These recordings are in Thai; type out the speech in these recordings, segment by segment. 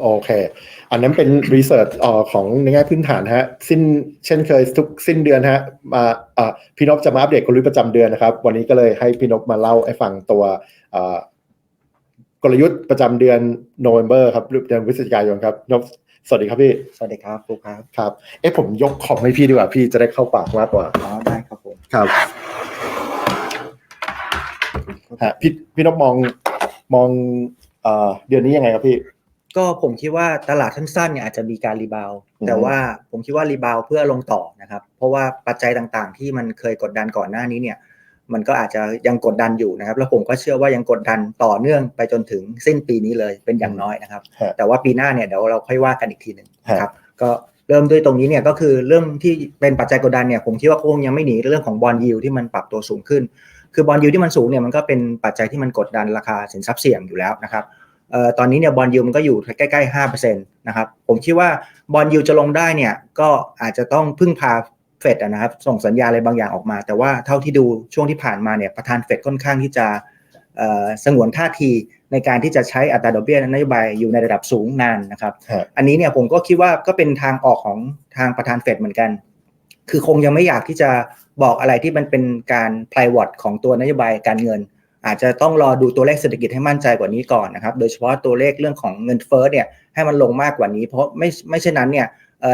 โอเค อันนั้นเป็นรีเสิร์ชของในแง่พื้นฐานฮะ สิ้นเช่นเคยทุกสิ้นเดือนฮะมาอ่าพี่นพจะมาอัปเดตกลยุทธ์ประจำเดือนนะครับ วันนี้ก็เลยให้พี่นพมาเล่าให้ฟังตัวอ่ากลยุทธ์ประจำเดือนโนเวม ber ครับเดือนพฤศจิกายนครับนพสวัสดีครับพี่ สวัสดีครับครูครับ ครับ เอ๊ะผมยกคอมให้พี่ดีกว่าพี่จะได้เข้าปากมากกว่า อ๋อได้ครับผมครับฮะพี่พี่นพมองมองเอ่อเดือนนี้ยังไงครับพี่ ก็ผมคิดว่าตลาดสั้นๆเนี่ยอาจจะมีการรีบาวด์อืมแต่ว่าผมคิดว่ารีบาวด์เพื่อลงต่อนะครับ เพราะว่าปัจจัยต่างๆ ที่มันเคยกดดันก่อนหน้านี้เนี่ย มันก็อาจจะยังกดดันอยู่นะครับ แล้วผมก็เชื่อว่ายังกดดันต่อเนื่องไปจนถึงสิ้นปีนี้เลยเป็นอย่างน้อยนะครับฮะแต่ว่าปีหน้าเนี่ยเดี๋ยวเราค่อยว่ากันอีกทีหนึ่งฮะนะครับ ก็เริ่มด้วยตรงนี้เนี่ยก็คือเรื่องที่เป็นปัจจัยกดดันเนี่ยผมคิดว่าคงยังไม่หนีเรื่องของบอลยิวที่มันปรับตัวสูงขึ้น คือบอลยิวที่มันสูงเนี่ยมันก็เป็นปัจจัยที่มันกดดันราคาสินทรัพย์เสี่ยงอยู่แล้วนะครับเอ่อ ตอนนี้เนี่ยบอลยิวมันก็อยู่ใกล้ๆห้าเปอร์เซ็นต์นะครับผมคิดว่าบอลยิวจะลงได้เนี่ยก็อาจจะต้องพึ่งพาเฟดนะครับส่งสัญญาณอะไรบางอย่างออกมา แต่ว่าเท่าที่ดูช่วงที่ผ่านมาเนี่ยประธานเฟดค่อนข้างที่จะเอ่อสงวนท่าทีในการที่จะใช้อัตราดอกเบี้ยนโยบายอยู่ในระดับสูงนานนะครับฮะอันนี้เนี่ยผมก็คิดว่าก็เป็นทางออกของทางประธานเฟดเหมือนกัน คือคงยังไม่อยากที่จะบอกอะไรที่มันเป็นการพลายวอตของตัวนโยบายการเงิน อาจจะต้องรอดูตัวเลขเศรษฐกิจให้มั่นใจกว่านี้ก่อนนะครับ โดยเฉพาะตัวเลขเรื่องของเงินเฟ้อเนี่ยให้มันลงมากกว่านี้ เพราะไม่ไม่เช่นนั้นเนี่ย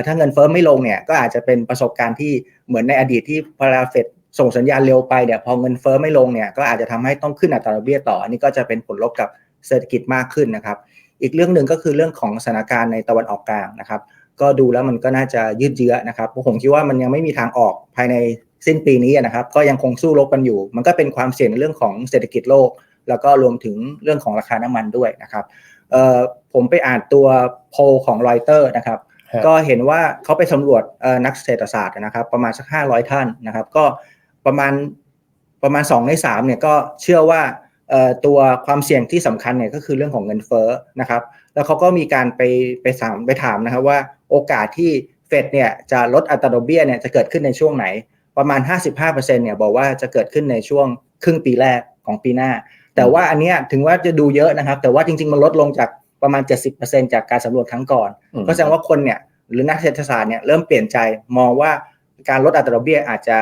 ถ้าเงินเฟ้อไม่ลงเนี่ยก็อาจจะเป็นประสบการณ์ที่เหมือนในอดีตที่พลาเฟดส่งสัญญาณเร็วไปเนี่ยพอเงินเฟ้อไม่ลงเนี่ยก็อาจจะทำให้ต้องขึ้นอัตราดอกเบี้ยต่อ อันนี้ก็จะเป็นผลลบกับเศรษฐกิจมากขึ้นนะครับ อีกเรื่องหนึ่งก็คือเรื่องของสถานการณ์ในตะวันออกกลางนะครับ ก็ดูแล้วมันก็น่าจะยืดเยื้อนะครับผมคิดว่ามันยังไม่มีทางออกภายใน สิ้นปีนี้นะครับก็ยังคงสู้รบกันอยู่ มันก็เป็นความเสี่ยงในเรื่องของเศรษฐกิจโลก แล้วก็รวมถึงเรื่องของราคาน้ำมันด้วยนะครับเอ่อผมไปอ่านตัวโพลของรอยเตอร์นะครับฮะก็เห็นว่าเขาไปสำรวจเอ่อนักเศรษฐศาสตร์นะครับ ประมาณสักห้าร้อยท่านนะครับ ก็ประมาณประมาณสองในสามเนี่ยก็เชื่อว่าเอ่อตัวความเสี่ยงที่สำคัญเนี่ยก็คือเรื่องของเงินเฟ้อนะครับ แล้วเขาก็มีการไปไปถามไปถามนะครับว่าโอกาสที่เฟดเนี่ยจะลดอัตราดอกเบี้ยเนี่ยจะเกิดขึ้นในช่วงไหน ประมาณ 55%เนี่ยบอกว่าจะเกิดขึ้นในช่วงครึ่งปีแรกของปีหน้า แต่ว่าอันเนี้ยถึงว่าจะดูเยอะนะครับ แต่ว่าจริง ๆ มันลดลงจากประมาณ 70%จากการสำรวจครั้งก่อนอืมก็แสดงว่าคนเนี่ยหรือนักเศรษฐศาสตร์เนี่ยเริ่มเปลี่ยนใจมองว่าการลดอัตราดอกเบี้ยอาจจะ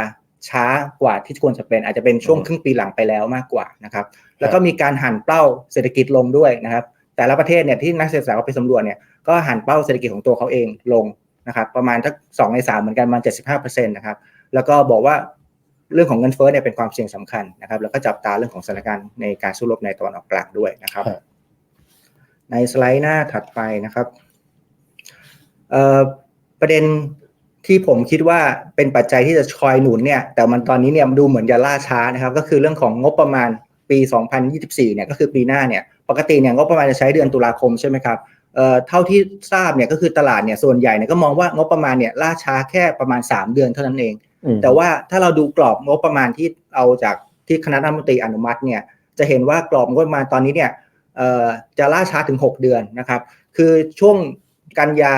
ช้ากว่าที่ควรจะเป็นอาจจะเป็นช่วงครึ่งปีหลังไปแล้วมากกว่านะครับแล้วก็มีการหันเป้าเศรษฐกิจลงด้วยนะครับแต่ละประเทศเนี่ยที่นักเศรษฐศาสตร์เขาไปสำรวจเนี่ยก็หันเป้าเศรษฐกิจของตัวเขาเองลงนะครับประมาณทักสองในสามเหมือนกันประมาณเจ็ดสิบห้าเปอร์เซ็นต์นะครับ แล้วก็บอกว่าเรื่องของเงินเฟ้อเนี่ยเป็นความเสี่ยงสำคัญนะครับ แล้วก็จับตาเรื่องของสถานการณ์ในการสู้รบในตะวันออกกลางด้วยนะครับฮะในสไลด์หน้าถัดไปนะครับเอ่อประเด็นที่ผมคิดว่าเป็นปัจจัยที่จะคอยหนุนเนี่ย แต่มันตอนนี้เนี่ยมันดูเหมือนจะล่าช้านะครับ ก็คือเรื่องของงบประมาณปี 2024 เนี่ยก็คือปีหน้าเนี่ยปกติเนี่ยงบประมาณจะใช้เดือนตุลาคมใช่ไหมครับเอ่อเท่าที่ทราบเนี่ยก็คือตลาดเนี่ยส่วนใหญ่เนี่ยก็มองว่างบประมาณเนี่ยล่าช้าแค่ประมาณ 3 เดือนเท่านั้นเองอืม แต่ว่าถ้าเราดูกรอบงบประมาณที่เอาจากที่คณะรัฐมนตรีอนุมัติเนี่ย จะเห็นว่ากรอบงบประมาณตอนนี้เนี่ยจะล่าช้าถึง 6 เดือนนะครับ คือช่วงกันยา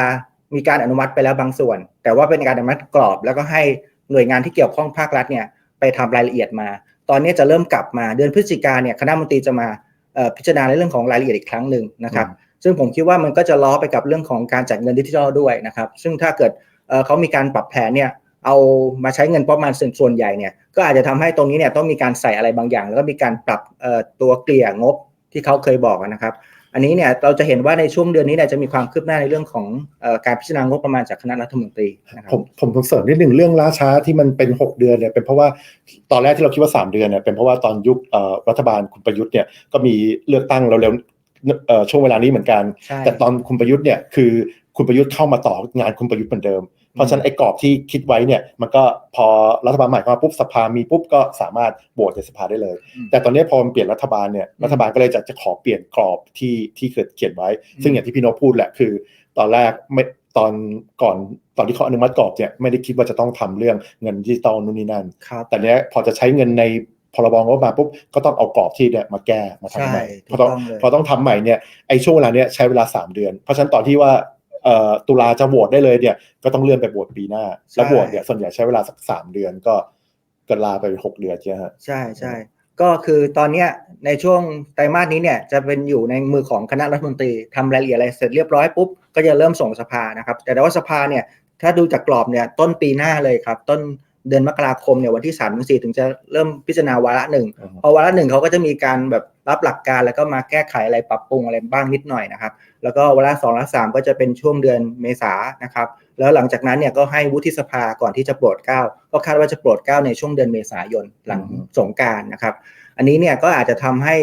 มีการอนุมัติไปแล้วบางส่วน แต่ว่าเป็นการอนุมัติกรอบแล้วก็ให้หน่วยงานที่เกี่ยวข้องภาครัฐเนี่ยไปทำรายละเอียดมา ตอนนี้จะเริ่มกลับมาเดือนพฤศจิกาเนี่ยคณะรัฐมนตรีจะมาพิจารณาในเรื่องของรายละเอียดอีกครั้งหนึ่งนะครับ ซึ่งผมคิดว่ามันก็จะล้อไปกับเรื่องของการจัดเงินดิจิทัลด้วยนะครับ ซึ่งถ้าเกิดเขามีการปรับแผนเนี่ย เอามาใช้เงินประมาณส่วนส่วนใหญ่เนี่ยก็อาจจะทำให้ตรงนี้เนี่ยต้องมีการใส่อะไรบางอย่าง แล้วก็มีการปรับเอ่อตัวเกลี่ยงบที่เขาเคยบอกนะครับ อันนี้เนี่ยเราจะเห็นว่าในช่วงเดือนนี้เนี่ยจะมีความคืบหน้าในเรื่องของเอ่อการพิจารณางบประมาณจากคณะรัฐมนตรีนะครับผมผมผมเสริมนิดหนึ่งเรื่องล่าช้าที่มันเป็น 6 เดือนเนี่ยเป็นเพราะว่าตอนแรกที่เราคิดว่า 3 เดือนเนี่ยเป็นเพราะว่าตอนยุคเอ่อรัฐบาลคุณประยุทธ์เนี่ยก็มีเลือกตั้งเร็วๆเอ่อช่วงเวลานี้เหมือนกันใช่แต่ตอนคุณประยุทธ์เนี่ยคือคุณประยุทธ์เข้ามาต่องานคุณประยุทธ์เหมือนเดิม เพราะฉะนั้นไอ้กรอบที่คิดไว้เนี่ยมันก็พอรัฐบาลใหม่เข้ามาปุ๊บสภามีปุ๊บก็สามารถโหวตในสภาได้เลยอืมแต่ตอนนี้พอมันเปลี่ยนรัฐบาลเนี่ยอืมรัฐบาลก็เลยจะจะขอเปลี่ยนกรอบที่ที่เคยเขียนไว้อืมซึ่งอย่างที่พี่โนตพูดแหละคือ ตอนแรกไม่ตอนก่อนตอนที่เขาอนุมัติกรอบเนี่ยไม่ได้คิดว่าจะต้องทำเรื่องเงินดิจิตอลนู่นนี่นั่นครับแต่เนี้ยพอจะใช้เงินในพรบงบประมาณปุ๊บก็ต้องเอากรอบที่เนี่ยมาแก้มาทำใหม่ใช่พอต้องถูกต้องเลยพอต้องทำใหม่เนี่ยไอ้ช่วงเวลาเนี้ยใช้เวลา 3 เดือน เพราะฉะนั้นตอนที่ว่าเอ่อ ตุลาจะโหวตได้เลยเนี่ย ก็ต้องเลื่อนไปโหวตปีหน้า แล้วโหวตเนี่ยส่วนใหญ่ใช้เวลาสักสามเดือนก็ก็ลาไปหกเดือนใช่ไหมฮะใช่ใช่ก็คือตอนเนี้ยในช่วงไตรมาสนี้เนี่ยจะเป็นอยู่ในมือของคณะรัฐมนตรีทำรายละเอียดอะไรเสร็จเรียบร้อยปุ๊บก็จะเริ่มส่งสภานะครับ แต่ว่าสภาเนี่ยถ้าดูจากกรอบเนี่ยต้นปีหน้าเลยครับ ต้น เดือนมกราคมเนี่ยวันที่3ามถึงสถึงจะเริ่มพิจารณาวาระหนึ่งอืมพอวาระหนึ่งเขาก็จะมีการแบบรับหลักการแล้วก็มาแก้ไขอะไรปรับปรุงอะไรบ้างนิดหน่อยนะครับ แล้วก็วาระสองวาระสามก็จะเป็นช่วงเดือนเมษานะครับ แล้วหลังจากนั้นเนี่ยก็ให้วุฒิสภาก่อนที่จะโปรดเกล้าก็คาดว่าจะโปรดเกล้าในช่วงเดือนเมษายนหลังอืมสงกรารนะครับ อันนี้เนี่ยก็อาจจะทำให้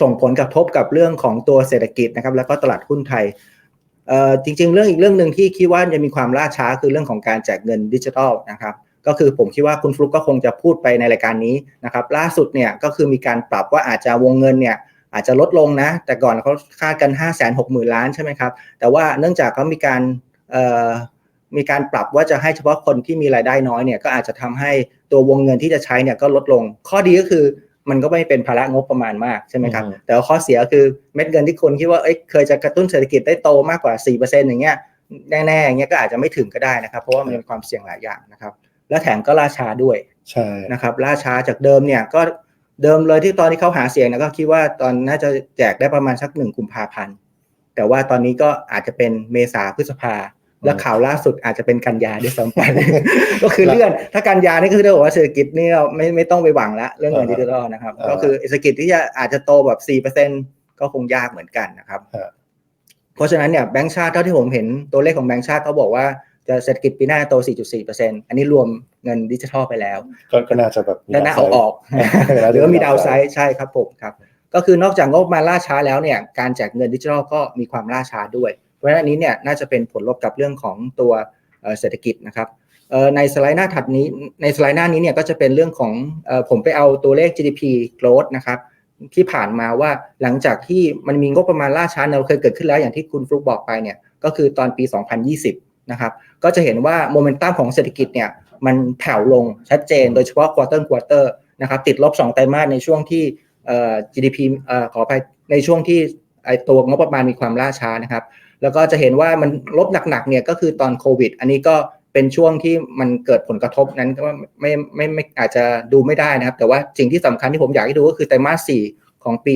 ส่งผลกระทบกับเรื่องของตัวเศรษฐกิจนะครับ แล้วก็ตลาดหุ้นไทยเอ่อจริง ๆ เรื่องอีกเรื่องหนึ่งที่คิดว่าจะมีความล่าช้าคือเรื่องของการแจกเงินดิจิทัลนะครับ ก็คือผมคิดว่าคุณฟลุกก็คงจะพูดไปในรายการนี้นะครับล่าสุดเนี่ยก็คือมีการปรับว่าอาจจะวงเงินเนี่ยอาจจะลดลงนะ แต่ก่อนเขาคาดกัน 5 6 0 0 0 0 ล้านใช่ไหมครับ แต่ว่าเนื่องจากเขามีการเอ่อมีการปรับว่าจะให้เฉพาะคนที่มีรายได้น้อยเนี่ยก็อาจจะทำให้ตัววงเงินที่จะใช้เนี่ยก็ลดลง ข้อดีก็คือมันก็ไม่เป็นภาระงบประมาณมากใช่ไหมครับอืมแต่ว่าข้อเสียคือเม็ดเงินที่คนคิดว่าเอ้ยเคยจะกระตุ้นเศรษฐกิจได้โตมากกว่า4%อย่างเงี้ยแน่ๆอย่างเงี้ยก็อาจจะไม่ถึงก็ได้นะครับ เพราะว่ามันมีความเสี่ยงหลายอย่างนะครับ และแถมก็ล่าช้าด้วยใช่นะครับล่าช้าจากเดิมเนี่ยก็เดิมเลยที่ตอนที่เขาหาเสียงนะก็คิดว่าตอนน่าจะแจกได้ประมาณสักหนึ่งกุมภาพันธ์แต่ว่าตอนนี้ก็อาจจะเป็นเมษาพฤษภาและข่าวล่าสุดอาจจะเป็นกันยาด้วยซ้ำไปก็คือเลื่อน ถ้ากันยานี่ก็คือได้บอกว่าเศรษฐกิจนี่เราไม่ไม่ต้องไปหวังละเรื่องเงินดิจิทัลนะครับ ก็คือเศรษฐกิจที่จะอาจจะโตแบบสี่เปอร์เซ็นก็คงยากเหมือนกันนะครับ เพราะฉะนั้นเนี่ยแบงก์ชาติเท่าที่ผมเห็นตัวเลขของแบงก์ชาติเขาบอกว่า จะเศรษฐกิจปีหน้าโต 4.4%อันนี้รวมเงินดิจิทัลไปแล้ว ก็ก็น่าจะแบบมีและน่าเอาออกแล้วหรือว่ามีดาวไซด์ใช่ครับผมครับ ก็คือนอกจากงบประมาณล่าช้าแล้วเนี่ยการแจกเงินดิจิทัลก็มีความล่าช้าด้วย เพราะฉะนั้นอันนี้เนี่ยน่าจะเป็นผลลบกับเรื่องของตัวเอ่อเศรษฐกิจนะครับเอ่อในสไลด์หน้าถัดนี้ในสไลด์หน้านี้เนี่ยก็จะเป็นเรื่องของเอ่อผมไปเอาตัวเลข GDP growth นะครับที่ผ่านมาว่าหลังจากที่มันมีงบประมาณล่าช้าเนี่ยเราเคยเกิดขึ้นแล้วอย่างที่คุณฟลุกบอกไปเนี่ยก็คือตอนปี 2020 นะครับก็จะเห็นว่าโมเมนตัมของเศรษฐกิจเนี่ยมันแผ่วลงชัดเจน โดยเฉพาะควอเตอร์ควอเตอร์นะครับติดลบ 2 ไตรมาสในช่วงที่ GDP อ่อขอไปในช่วงที่ไอตัวงบประมาณมีความล่าช้านะครับ แล้วก็จะเห็นว่ามันลบหนักๆเนี่ยก็คือตอนโควิด อันนี้ก็เป็นช่วงที่มันเกิดผลกระทบนั้นก็ไม่ไม่ไม่อาจจะดูไม่ได้นะครับ แต่ว่าสิ่งที่สำคัญที่ผมอยากให้ดูก็คือไตรมาส 4 ของปี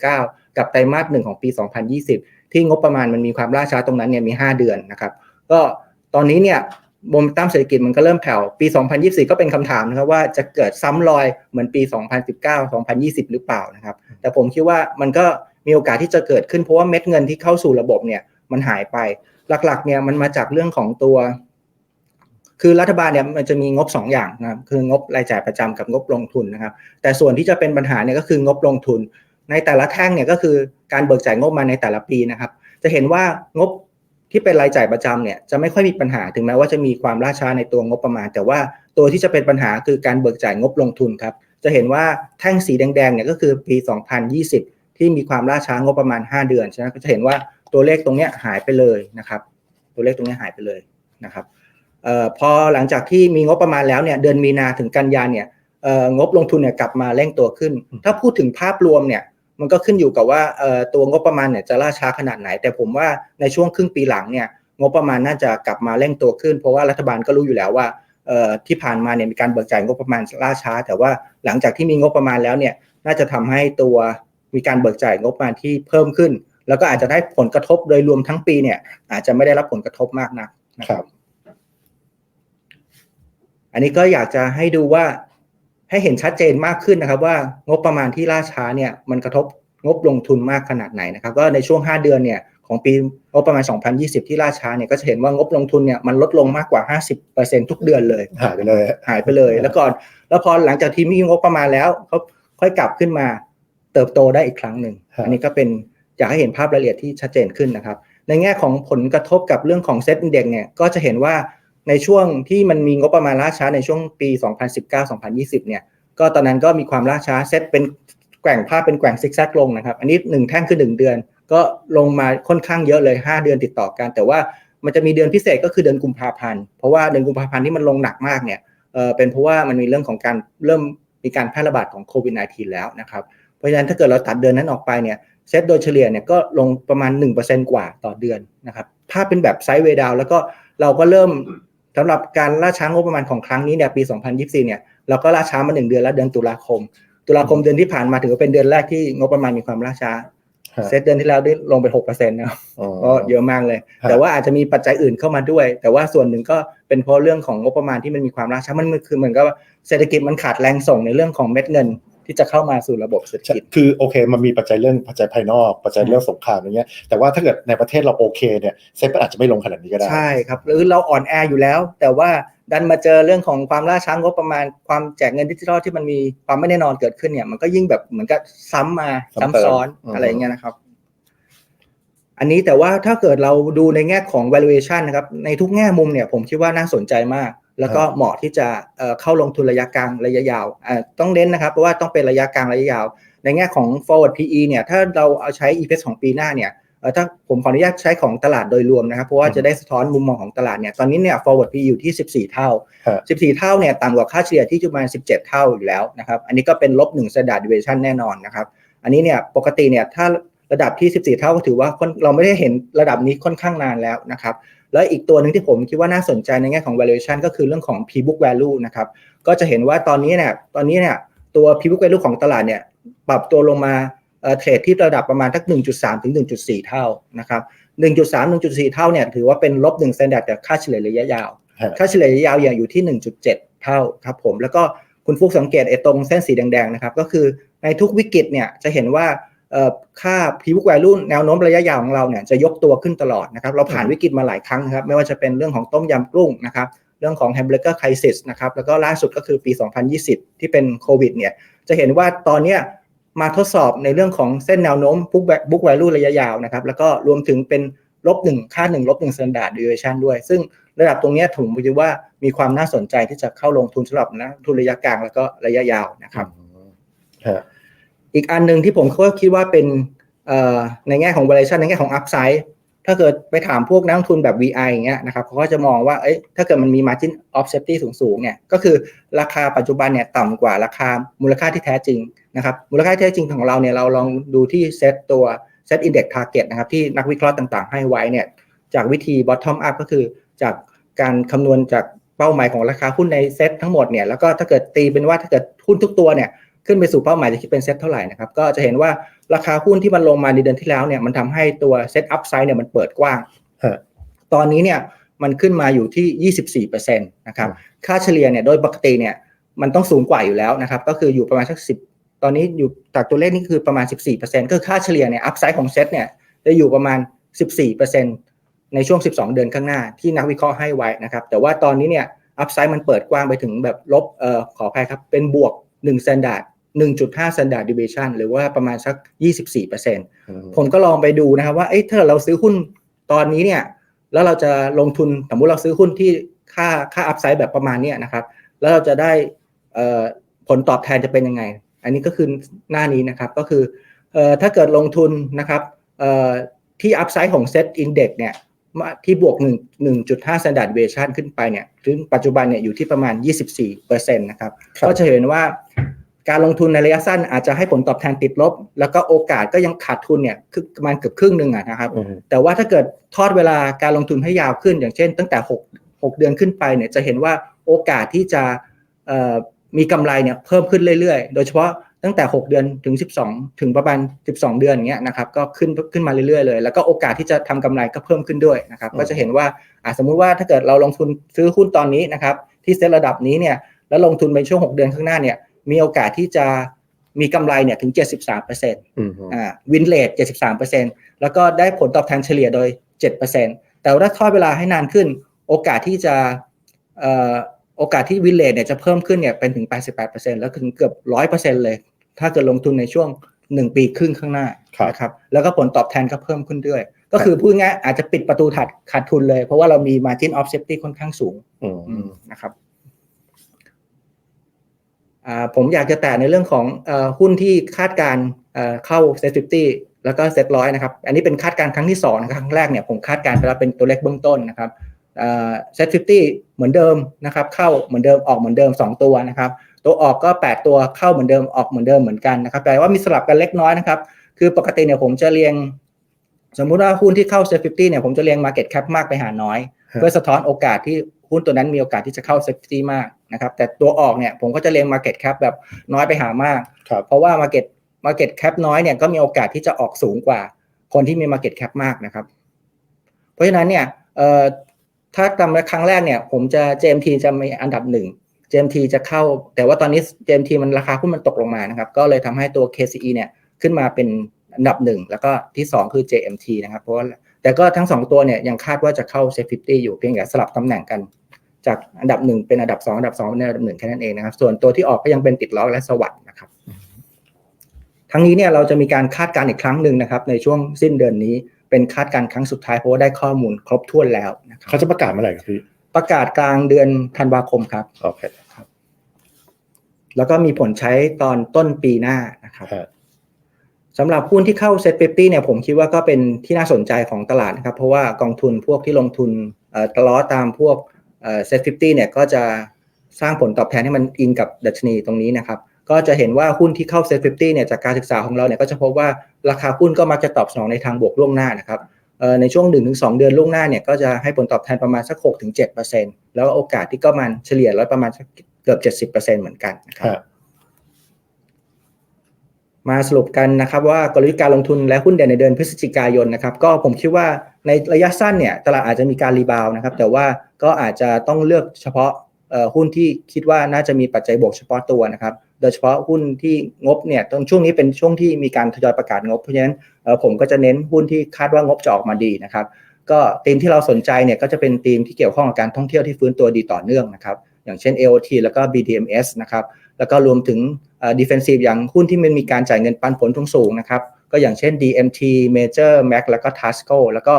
2019 กับไตรมาส 1 ของปี 2020 ที่งบประมาณมันมีความล่าช้าตรงนั้นเนี่ยมี 5 เดือนนะครับ ก็ตอนนี้เนี่ยโมเมนตัมเศรษฐกิจมันก็เริ่มแผ่ว ปี 2024 ก็เป็นคำถามนะครับว่าจะเกิดซ้ำรอยเหมือนปี 2019 2020 หรือเปล่านะครับ แต่ผมคิดว่ามันก็มีโอกาสที่จะเกิดขึ้นเพราะว่าเม็ดเงินที่เข้าสู่ระบบเนี่ยมันหายไป หลักๆเนี่ยมันมาจากเรื่องของตัว คือรัฐบาลเนี่ยมันจะมีงบ 2 อย่างนะครับคืองบรายจ่ายประจำกับงบลงทุนนะครับ แต่ส่วนที่จะเป็นปัญหาเนี่ยก็คืองบลงทุน ในแต่ละแท่งเนี่ยก็คือการเบิกจ่ายงบมาในแต่ละปีนะครับ จะเห็นว่างบ ที่เป็นรายจ่ายประจำเนี่ยจะไม่ค่อยมีปัญหาถึงแม้ว่าจะมีความล่าช้าในตัวงบประมาณ แต่ว่าตัวที่จะเป็นปัญหาคือการเบิกจ่ายงบลงทุนครับจะเห็นว่าแท่งสีแดงๆเนี่ยก็คือปี 2020 ที่มีความล่าช้างบประมาณ 5 เดือนใช่ไหมก็จะเห็นว่าตัวเลขตรงเนี้ยหายไปเลยนะครับ ตัวเลขตรงเนี้ยหายไปเลยนะครับออพอหลังจากที่มีงบประมาณแล้วเนี่ยเดือนมีนาถึงกันยานเนี่ยงบลงทุนเนี่ยกลับมาเร่งตัวขึ้น ถ้าพูดถึงภาพรวมเนี่ย มันก็ขึ้นอยู่กับว่าตัวงบประมาณเนี่ยจะล่าช้าขนาดไหน แต่ผมว่าในช่วงครึ่งปีหลังเนี่ยงบประมาณน่าจะกลับมาเร่งตัวขึ้น เพราะว่ารัฐบาลก็รู้อยู่แล้วว่าที่ผ่านมาเนี่ยมีการเบิกจ่ายงบประมาณล่าช้า แต่ว่าหลังจากที่มีงบประมาณแล้วเนี่ยน่าจะทำให้ตัวมีการเบิกจ่ายงบประมาณที่เพิ่มขึ้น แล้วก็อาจจะได้ผลกระทบโดยรวมทั้งปีเนี่ย อาจจะไม่ได้รับผลกระทบมากนักนะครับ อันนี้ก็อยากจะให้ดูว่า ให้เห็นชัดเจนมากขึ้นนะครับ ว่างบประมาณที่ล่าช้าเนี่ยมันกระทบงบลงทุนมากขนาดไหนนะครับ ก็ในช่วง 5 เดือนเนี่ยของปีงบประมาณ 2020 ที่ล่าช้าเนี่ยก็จะเห็นว่างบลงทุนเนี่ยมันลดลงมากกว่า 50%ทุกเดือนเลย หายไปเลย หายไปเลย แล้วก่อนแล้วพอหลังจากที่มีงบประมาณแล้วเขาค่อยกลับขึ้นมาเติบโตได้อีกครั้งหนึ่งครับอันนี้ก็เป็นอยากให้เห็นภาพรายละเอียดที่ชัดเจนขึ้นนะครับ ในแง่ของผลกระทบกับเรื่องของเซ็ตอินเด็กเนี่ยก็จะเห็นว่า ในช่วงที่มันมีงบประมาณล่าช้าในช่วงปี 2019-2020 เนี่ย ก็ตอนนั้นก็มีความล่าช้าเซตเป็นแกว่งภาพเป็นแกว่งซิกแซกลงนะครับ อันนี้หนึ่งแท่งคือหนึ่งเดือน ก็ลงมาค่อนข้างเยอะเลย 5 เดือนติดต่อกัน แต่ว่ามันจะมีเดือนพิเศษก็คือเดือนกุมภาพันธ์ เพราะว่าเดือนกุมภาพันธ์ที่มันลงหนักมากเนี่ยเออเป็นเพราะว่ามันมีเรื่องของการเริ่มมีการแพร่ระบาดของโควิด -19 แล้วนะครับ เพราะฉะนั้นถ้าเกิดเราตัดเดือนนั้นออกไปเนี่ยเซตโดยเฉลี่ยเนี่ยก็ลงประมาณ 1%กว่าต่อเดือนนะครับภาพเป็นแบบไซด์เวดาวแล้วก็เราก็เริ่ม สำหรับการล่าช้างบประมาณของครั้งนี้เนี่ยปี 2024 เนี่ยเราก็ล่าช้ามา1เดือนแล้วเดือนตุลาคม ตุลาคมเดือนที่ผ่านมาถือว่าเป็นเดือนแรกที่งบประมาณมีความล่าช้าฮะเซตเดือนที่แล้วได้ลงไปหกเปอร์เซ็นต์นะครับอ๋อก็เยอะมากเลยฮะแต่ว่าอาจจะมีปัจจัยอื่นเข้ามาด้วย แต่ว่าส่วนหนึ่งก็เป็นเพราะเรื่องของงบประมาณที่มันมีความล่าช้ามันคือเหมือนกับว่าเศรษฐกิจมันขาดแรงส่งในเรื่องของเม็ดเงิน ที่จะเข้ามาสู่ระบบเศรษฐใช่กิจคือโอเค มันมีปัจจัยเรื่องปัจจัยภายนอก ปัจจัยเรื่องสงครามอย่างเงี้ยแต่ว่าถ้าเกิดในประเทศเราโอเคเนี่ยเซ็ตมันอาจจะไม่ลงขนาดนี้ก็ได้ใช่ครับหรือเราอ่อนแออยู่แล้ว แต่ว่าดันมาเจอเรื่องของความล่าช้างบประมาณความแจกเงินดิจิทัลที่มันมีความไม่แน่นอนเกิดขึ้นเนี่ย มันก็ยิ่งแบบเหมือนกับซ้ำมาซ้ำซ้ำเติมซ้อนอืมอะไรอย่างเงี้ยนะครับอันนี้แต่ว่าถ้าเกิดเราดูในแง่ของ valuation นะครับในทุกแง่มุมเนี่ยผมคิดว่าน่าสนใจมาก แล้วก็เหมาะที่จะเอ่อเข้าลงทุนระยะกลางระยะยาวอ่าต้องเน้นนะครับเพราะว่าต้องเป็นระยะกลางระยะยาว ในแง่ของ forward PE เนี่ยถ้าเราเอาใช้ EPS ของปีหน้าเนี่ยเอ่อถ้าผมขออนุญาตใช้ของตลาดโดยรวมนะครับ เพราะว่าอืมจะได้สะท้อนมุมมองของตลาดเนี่ยตอนนี้เนี่ย forward PE อยู่ที่ 14 เท่าฮะ14 เท่าเนี่ยต่ำกว่าค่าเฉลี่ยที่ประมาณ 17 เท่าอยู่แล้วนะครับอันนี้ก็เป็นลบ1 standard deviation แน่นอนนะครับอันนี้เนี่ยปกติเนี่ยถ้าระดับที่ 14 เท่าก็ถือว่าค่อนเราไม่ได้เห็นระดับนี้ค่อนข้างนานแล้วนะครับ แล้วอีกตัวหนึ่งที่ผมคิดว่าน่าสนใจในแง่ของ valuation ก็คือเรื่องของ P book value นะครับ ก็จะเห็นว่าตอนนี้เนี่ย ตอนนี้เนี่ยตัว P book value ของตลาดเนี่ยปรับตัวลงมาเอ่อเทรดที่ระดับประมาณทัก 1.3 ถึง 1.4 เท่านะครับ 1.3 1.4 เท่าเนี่ยถือว่าเป็นลบ1 standard จากค่าเฉลี่ยระยะยาวฮะค่าเฉลี่ยระยะยาวอย่างอยู่ที่ 1.7 เท่าครับผม แล้วก็คุณฟุกสังเกตไอ้ตรงเส้นสีแดงๆนะครับ ก็คือในทุกวิกฤตเนี่ยจะเห็นว่าเอ่อ ค่า P book value แนวโน้มระยะยาวของเราเนี่ยจะยกตัวขึ้นตลอดนะครับ เราผ่านวิกฤตมาหลายครั้งครับ ไม่ว่าจะเป็นเรื่องของต้มยำกุ้งนะครับ เรื่องของ hamburger crisis นะครับ แล้วก็ล่าสุดก็คือปี 2020 ที่เป็นโควิดเนี่ย จะเห็นว่าตอนเนี้ยมาทดสอบในเรื่องของเส้นแนวโน้ม book va- book value ระยะยาวนะครับ แล้วก็รวมถึงเป็นลบหนึ่งค่าหนึ่งลบหนึ่ง standard deviation ด้วย ซึ่งระดับตรงนี้ยผมคิดว่ามีความน่าสนใจที่จะเข้าลงทุนสำหรับนักทุนระยะกลางแล้วก็ระยะยาวนะครับ อีกอันหนึ่งที่ผมก็คิดว่าเป็นในแง่ของ valuation ในแง่ของ upside ถ้าเกิดไปถามพวกนักลงทุนแบบ VI อย่างเงี้ยนะครับเขาก็จะมองว่าเอ้ยถ้าเกิดมันมี margin of safety สูงๆเนี่ยก็คือราคาปัจจุบันเนี่ยต่ำกว่าราคามูลค่าที่แท้จริงนะครับมูลค่าที่แท้จริงของเราเนี่ยเราลองดูที่เซตตัว set index target นะครับที่นักวิเคราะห์ต่างๆ ให้ไว้เนี่ยจากวิธี bottom up ก็คือจากการคำนวณจากเป้าหมายของราคาหุ้นในเซตทั้งหมดเนี่ยแล้วก็ถ้าเกิดตีเป็นว่าถ้าเกิดหุ้นทุกตัวเนี่ย ขึ้นไปสู่เป้าหมายจะคิดเป็นเซ็ตเท่าไหร่นะครับก็จะเห็นว่าราคาหุ้นที่มันลงมาในเดือนที่แล้วเนี่ยมันทำให้ตัวเซ็ตอัพไซด์เนี่ยมันเปิดกว้างฮะตอนนี้เนี่ยมันขึ้นมาอยู่ที่ 24%นะครับอืมค่าเฉลี่ยเนี่ยโดยปกติเนี่ยมันต้องสูงกว่าอยู่แล้วนะครับก็คืออยู่ประมาณสัก 10 ตอนนี้อยู่จากตัวเลขนี่คือประมาณ 14%ก็คือค่าเฉลี่ยเนี่ยอัพไซด์ของเซ็ตเนี่ยจะอยู่ประมาณ 14%ในช่วง 12 เดือนข้างหน้าที่นักวิเคราะห์ให้ไว้นะครับแต่ว่าตอนนี้เนี่ยอัพไซด์มันเปิดกว้างไปถึงแบบลบเอ่อขออภัยครับเป็นบวก1 standard 1.5 standard deviation หรือว่าประมาณสัก 24%อืมผมก็ลองไปดูนะครับว่าเอ้ยถ้าเราซื้อหุ้นตอนนี้เนี่ยแล้วเราจะลงทุนสมมุติเราซื้อหุ้นที่ค่าค่าอัพไซด์แบบประมาณเนี้ยนะครับแล้วเราจะได้เอ่อผลตอบแทนจะเป็นยังไง อันนี้ก็คือหน้านี้นะครับก็คือเอ่อถ้าเกิดลงทุนนะครับเอ่อที่อัพไซด์ของเซ็ตอินเด็กเนี่ยมาที่บวก 1 1.5 standard deviation ขึ้นไปเนี่ยถึงปัจจุบันเนี่ยอยู่ที่ประมาณ 24%นะครับครับก็จะเห็นว่า การลงทุนในระยะสั้นอาจจะให้ผลตอบแทนติดลบ แล้วก็โอกาสก็ยังขาดทุนเนี่ยคือประมาณเกือบครึ่งหนึ่งอะนะครับอืมแต่ว่าถ้าเกิดทอดเวลาการลงทุนให้ยาวขึ้น อย่างเช่น ตั้งแต่ 6 6 เดือนขึ้นไปเนี่ยจะเห็นว่าโอกาสที่จะเอ่อมีกำไรเนี่ยเพิ่มขึ้นเรื่อยๆ โดยเฉพาะตั้งแต่ 6 เดือนถึง 12 ถึงประมาณ 12 เดือนอย่างเงี้ยนะครับก็ขึ้นขึ้นมาเรื่อยๆเลย แล้วก็โอกาสที่จะทำกำไรก็เพิ่มขึ้นด้วยนะครับอืมก็จะเห็นว่าอะสมมุติว่าถ้าเกิดเราลงทุนซื้อหุ้นตอนนี้นะครับที่เซ็ตระดับนี้เนี่ยแล้วลงทุนไปช่วง 6 เดือนข้างหน้าเนี่ย มีโอกาสที่จะมีกำไรเนี่ยถึง 73%อืมอ่าวินเลท73%แล้วก็ได้ผลตอบแทนเฉลี่ยโดย 7%แต่ว่าถ้าทอดเวลาให้นานขึ้น โอกาสที่จะเอ่อโอกาสที่วินเลทเนี่ยจะเพิ่มขึ้นเนี่ยเป็นถึง 88%แล้วถึงเกือบ 100%เลย ถ้าเกิดลงทุนในช่วง 1 ปีครึ่งข้างหน้าครับนะครับแล้วก็ผลตอบแทนก็เพิ่มขึ้นด้วย ก็คือพูดง่ายๆอาจจะปิดประตูถัดขาดทุนเลย เพราะว่าเรามี margin of safety ค่อนข้างสูงอืมอืมนะครับอ่า ผมอยากจะแตะในเรื่องของเออหุ้นที่คาดการณ์เอ่อเข้าเซ็ตฟิตี้แล้วก็เซ็ตร้อยนะครับ อันนี้เป็นคาดการณ์ครั้งที่สองนะครับครั้งแรกเนี่ยผมคาดการณ์ไปแล้วเป็นตัวเลขเบื้องต้นนะครับเซ็ตฟิตี้เหมือนเดิมนะครับ เข้าเหมือนเดิมออกเหมือนเดิม 2 ตัวนะครับ ตัวออกก็ 8 ตัวเข้าเหมือนเดิมออกเหมือนเดิมเหมือนกันนะครับ แต่ว่ามีสลับกันเล็กน้อยนะครับ คือปกติเนี่ยผมจะเรียง สมมุติว่าหุ้นที่เข้าเซ็ตฟิตี้เนี่ยผมจะเรียง Market Cap มากไปหาน้อยฮะเพื่อสะท้อนโอกาสที่หุ้นตัวนั้นมีโอกาสที่จะเข้าเซ็ตฟิตี้มาก นะครับแต่ตัวออกเนี่ยผมก็จะเรียง Market Cap แบบน้อยไปหามากครับเพราะว่า Market Market Cap น้อยเนี่ยก็มีโอกาสที่จะออกสูงกว่าคนที่มี Market Cap มากนะครับ เพราะฉะนั้นเนี่ยเอ่อถ้าจำครั้งแรกเนี่ย ผมจะ JMT จะมีอันดับหนึ่ง JMT จะเข้า แต่ว่าตอนนี้ JMT มันราคาหุ้นมันตกลงมานะครับ ก็เลยทำให้ตัว KCE เนี่ยขึ้นมาเป็นอันดับหนึ่งแล้วก็ที่สองคือ JMT นะครับเพราะว่าแต่ก็ทั้งสองตัวเนี่ยยังคาดว่าจะเข้า s a f e 50อยู่เพียงแต่สลับตำแหน่งกัน จากอันดับหนึ่งเป็นอันดับสองอันดับสองเป็นอันดับหนึ่งแค่นั้นเองนะครับ ส่วนตัวที่ออกก็ยังเป็นติดล้อและสวัสด์นะครับ ทั้งนี้เนี่ยเราจะมีการคาดการณ์อีกครั้งหนึ่งนะครับ ในช่วงสิ้นเดือนนี้เป็นคาดการณ์ครั้งสุดท้ายเพราะว่าได้ข้อมูลครบถ้วนแล้วนะครับเขาจะประกาศเมื่อไหร่ครับพี่ประกาศกลางเดือนธันวาคมครับโอเคแล้วก็มีผลใช้ตอนต้นปีหน้านะครับฮะสำหรับหุ้นที่เข้าเซ็ตฟิฟตี้เนี่ยผมคิดว่าก็เป็นที่น่าสนใจของตลาดนะครับ เพราะว่ากองทุนพวกที่ลงทุนเอ่อตลอดตามพวก เซ็ตฟิฟตี้เนี่ยก็จะสร้างผลตอบแทนให้มันอิงกับดัชนีตรงนี้นะครับ ก็จะเห็นว่าหุ้นที่เข้าเซ็ตฟิฟตี้เนี่ยจากการศึกษาของเราเนี่ยก็จะพบว่าราคาหุ้นก็มักจะตอบสนองในทางบวกล่วงหน้านะครับเอ่อในช่วง 1-2 เดือนล่วงหน้าเนี่ยก็จะให้ผลตอบแทนประมาณสัก 6-7%แล้วโอกาสที่ก็มันเฉลี่ยแล้วประมาณเกือบ 70%เหมือนกันนะครับมาสรุปกันนะครับว่ากลยุทธ์การลงทุนและหุ้นเด่นในเดือนพฤศจิกายนนะครับ ก็ผมคิดว่าในระยะสั้นเนี่ยตลาดอาจจะมีการรีบาวด์นะครับ แต่ว่า ก็อาจจะต้องเลือกเฉพาะหุ้นที่คิดว่าน่าจะมีปัจจัยบวกเฉพาะตัวนะครับโดยเฉพาะหุ้นที่งบเนี่ยตรงช่วงนี้เป็นช่วงที่มีการทยอยประกาศงบเพราะฉะนั้นผมก็จะเน้นหุ้นที่คาดว่างบจะออกมาดีนะครับ ก็ธีมที่เราสนใจเนี่ยก็จะเป็นธีมที่เกี่ยวข้องกับการท่องเที่ยวที่ฟื้นตัวดีต่อเนื่องนะครับ อย่างเช่น AOT แล้วก็ BDMs นะครับแล้วก็รวมถึงเอ่อ defensive อย่างหุ้นที่มันมีการจ่ายเงินปันผลทุงสูงนะครับก็อย่างเช่น DMT Major Mac แล้วก็ Tasco แล้วก็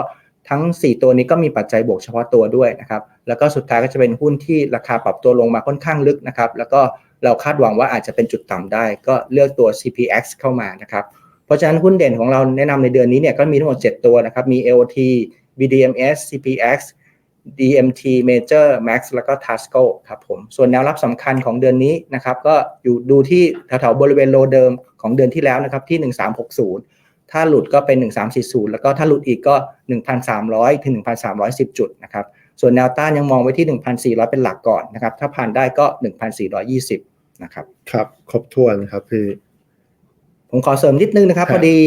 ทั้ง 4 ตัวนี้ก็มีปัจจัยบวกเฉพาะตัวด้วยนะครับ แล้วก็สุดท้ายก็จะเป็นหุ้นที่ราคาปรับตัวลงมาค่อนข้างลึกนะครับ แล้วก็เราคาดหวังว่าอาจจะเป็นจุดต่ำได้ ก็เลือกตัว CPX เข้ามานะครับ เพราะฉะนั้นหุ้นเด่นของเราแนะนำในเดือนนี้เนี่ยก็มีทั้งหมด 7 ตัวนะครับ มี AOT BDMs CPX DMT Major Max แล้วก็ Tasco ครับผม ส่วนแนวรับสำคัญของเดือนนี้นะครับ ก็อยู่ดูที่แถวๆบริเวณโลเดิมของเดือนที่แล้วนะครับที่ 1360 ถ้าหลุดก็เป็น 1340 แล้วก็ถ้าหลุดอีกก็ 1,300 ถึง 1,310 จุดนะครับ ส่วนแนวต้านยังมองไว้ที่ 1,400 เป็นหลักก่อนนะครับ ถ้าผ่านได้ก็ 1,420 นะครับ ครับ ครบถ้วนครับพี่ ผมขอเสริมนิดนึงนะครับครับพอดี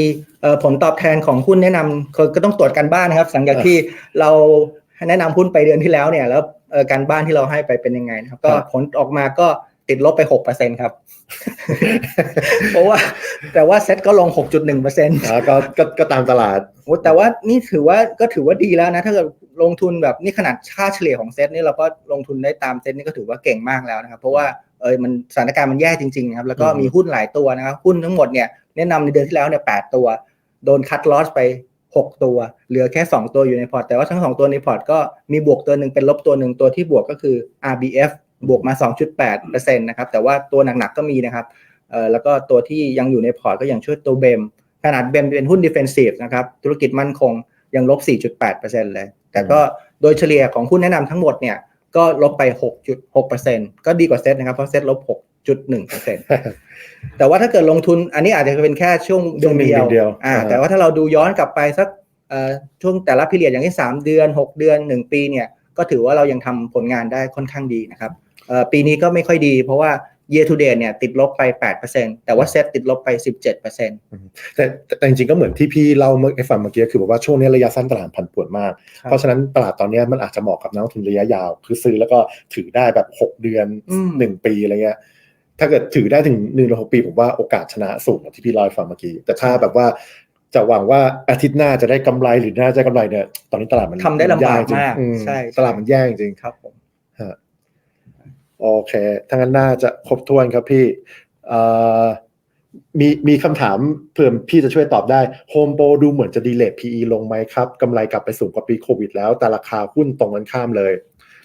เอ่อผลตอบแทนของหุ้นแนะนำก็ก็ต้องตรวจการบ้านนะครับหลังจากอ่าที่เราแนะนำหุ้นไปเดือนที่แล้วเนี่ย แล้วเอ่อการบ้านที่เราให้ไปเป็นยังไงนะครับ ก็ครับผลออกมาก็ ติดลบไปหกเปอร์เซ็นครับ เพราะว่าแต่ว่าเซ็ตก็ลงหกจุดหนึ่งเปอร์เซ็นต์อ่าก็ก็ก็ตามตลาดแต่ว่านี่ถือว่าก็ถือว่าดีแล้วนะ ถ้าเกิดลงทุนแบบนี่ขนาดค่าเฉลี่ยของเซ็ตนี่เราก็ลงทุนได้ตามเซ็ตนี่ก็ถือว่าเก่งมากแล้วนะครับ เพราะว่าเออมันสถานการณ์มันแย่จริงๆนะครับแล้วก็อืมมีหุ้นหลายตัวนะครับ หุ้นทั้งหมดเนี่ยแนะนำในเดือนที่แล้วเนี่ยแปดตัว โดนคัดลอสไป 6 ตัว เหลือแค่ 2 ตัวอยู่ในพอร์ตแต่ว่าทั้ง 2 ตัวในพอร์ตก็มีบวกตัวหนึ่งเป็นลบตัวหนึ่งตัวที่บวกก็คือ RBF บวกมา 2.8%นะครับแต่ว่าตัวหนักๆก็มีนะครับเอ่อแล้วก็ตัวที่ยังอยู่ในพอร์ตก็อย่างช่วยตัวเบมขนาดเบมเป็นหุ้น defensive นะครับธุรกิจมั่นคงยังลบ 4.8%เลย แต่ก็โดยเฉลี่ยของหุ้นแนะนำทั้งหมดเนี่ยก็ลบไป 6.6%ก็ดีกว่าเซ็ตนะครับ เพราะเซ็ตลบ 6.1%แต่ว่าถ้าเกิดลงทุนอันนี้อาจจะเป็นแค่ช่วงเดือนเดียวช่วงเดือนเดียวอ่าอ่าแต่ว่าถ้าเราดูย้อนกลับไปสักเอ่อช่วงแต่ละพีเรียดอย่างที่ 3 เดือน 6 เดือน 1 ปีเนี่ยก็ถือว่าเรายังทำผลงานได้ค่อนข้างดีนะครับเอ่อ ปีนี้ก็ไม่ค่อยดี เพราะว่า year to date เนี่ยติดลบไป 8%แต่ว่าเซ็ตติดลบไป 17%แต่แต่แต่จริงๆก็เหมือนที่พี่เล่าเมื่อให้ฟังเมื่อกี้คือแบบว่าช่วงนี้ระยะสั้นตลาดผันผวนมากครับเพราะฉะนั้นตลาดตอนนี้มันอาจจะเหมาะกับนักลงทุนระยะยาว คือซื้อแล้วก็ถือได้แบบ 6 เดือนอืม1ปีอะไรเงี้ยถ้าเกิดถือได้ถึง1นึ่งหกปีผมว่าโอกาสชนะสูงกว่าที่พี่เล่าให้ฟังเมื่อกี้ แต่ถ้าแบบว่าจะหวังว่าอาทิตย์หน้าจะได้กำไรหรือหน้าจะได้กำไรเนี่ยตอนนี้ตลาดมันทำได้ลำบากยจริงมากอืใช่ตลาดมันแย่จริงครับผม โอเคทั้งนั้นน่าจะครบถ้วนครับพี่มีมีคำถามเผื่อพี่จะช่วยตอบได้โฮมโปรดูเหมือนจะดีเลท PE ลงไหมครับกำไรกลับไปสูงกว่าปีโควิดแล้ว แต่ราคาหุ้นตรงกันข้ามเลย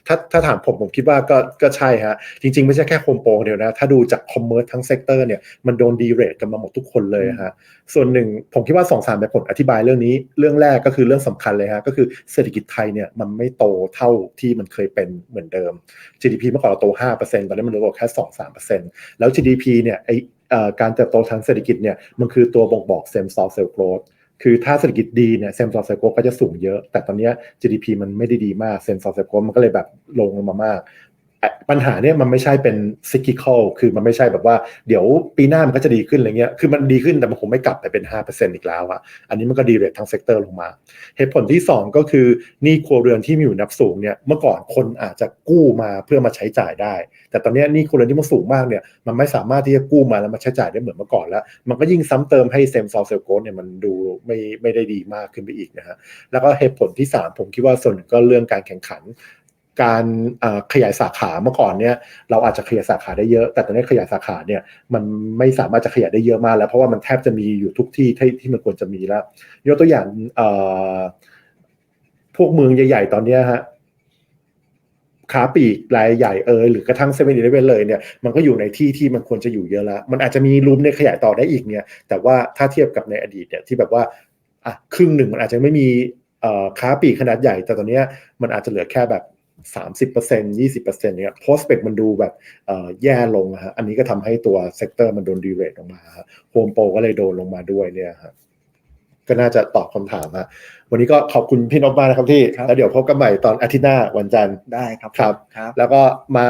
ถ้าถ้าถามผมผมคิดว่าก็ก็ใช่ฮะ จริง ๆ ไม่ใช่แค่โฮมโปรเดียวนะ ถ้าดูจากคอมเมอร์ทั้งเซกเตอร์เนี่ยมันโดนดีเรทกันมาหมดทุกคนเลยฮะ ส่วนหนึ่งผมคิดว่าสองสามแบบผลอธิบายเรื่องนี้ เรื่องแรกก็คือเรื่องสำคัญเลยฮะ ก็คือเศรษฐกิจไทยเนี่ยมันไม่โตเท่าที่มันเคยเป็นเหมือนเดิม GDP เมื่อก่อนเราโต 5%ตอนนี้มันเหลือแค่ 2-3%แล้ว GDP เนี่ยไอเอ่อการเติบโตทางเศรษฐกิจเนี่ยมันคือตัวบ่งบอก same store sales growth คือถ้าเศรษฐกิจดีเนี่ยเซมซอร์ไซโคก็จะสูงเยอะ แต่ตอนนี้ GDP มันไม่ได้ดีมากเซมซอร์ไซโคมันก็เลยแบบลงลงมามาก ปัญหาเนี่ยมันไม่ใช่เป็น cyclical คือมันไม่ใช่แบบว่าเดี๋ยวปีหน้ามันก็จะดีขึ้นอะไรเงี้ย คือมันดีขึ้นแต่มันคงไม่กลับไปเป็น 5%อีกแล้วอะอันนี้มันก็ดีเรททั้งเซกเตอร์ลงมา เหตุผลที่ 2 ก็คือหนี้ครัวเรือนที่มีอยู่นับสูงเนี่ย เมื่อก่อนคนอาจจะกู้มาเพื่อมาใช้จ่ายได้ แต่ตอนนี้หนี้ครัวเรือนที่มันสูงมากเนี่ย มันไม่สามารถที่จะกู้มาแล้วมาใช้จ่ายได้เหมือนเมื่อก่อนแล้ว มันก็ยิ่งซ้ำเติมให้เซมซอลเซลโกเนี่ยมันดูไม่ไม่ได้ดีมากขึ้นไปอีกนะฮะ แล้วก็เหตุผลที่ 3 ผมคิดว่าส่วนก็เรื่องการแข่งขัน การขยายสาขาเมื่อก่อนเนี่ยเราอาจจะขยายสาขาได้เยอะ แต่ตอนนี้ขยายสาขาเนี่ยมันไม่สามารถจะขยายได้เยอะมากแล้ว เพราะว่ามันแทบจะมีอยู่ทุกที่ที่ที่มันควรจะมีแล้วยกตัวอย่างพวกเมืองใหญ่ๆ ตอนนี้ฮะขาปลีกรายใหญ่เอยหรือกระทั่งเซเว่นอีเลฟเว่นเลยเนี่ยมันก็อยู่ในที่ที่มันควรจะอยู่เยอะแล้ว มันอาจจะมีรูมในขยายต่อได้อีกเนี่ยแต่ว่าถ้าเทียบกับในอดีตเนี่ยที่แบบว่าอะครึ่งหนึ่งมันอาจจะไม่มีค้าปลีกขนาดใหญ่ แต่ตอนนี้มันอาจจะเหลือแค่แบบ 30% 20%เนี่ยโพสเปกมันดูแบบเอ่อแย่ลงอะฮะอันนี้ก็ทำให้ตัวเซกเตอร์มันโดนดีเรทลงมาโฮมโปรก็เลยโดนลงมาด้วยเนี่ยฮะก็น่าจะตอบคำถามฮะวันนี้ก็ขอบคุณพี่นพมากนะครับที่ครับแล้วเดี๋ยวพบกันใหม่ตอนอาทิตย์หน้าวันจันทร์ได้ครับครับครับแล้วก็มา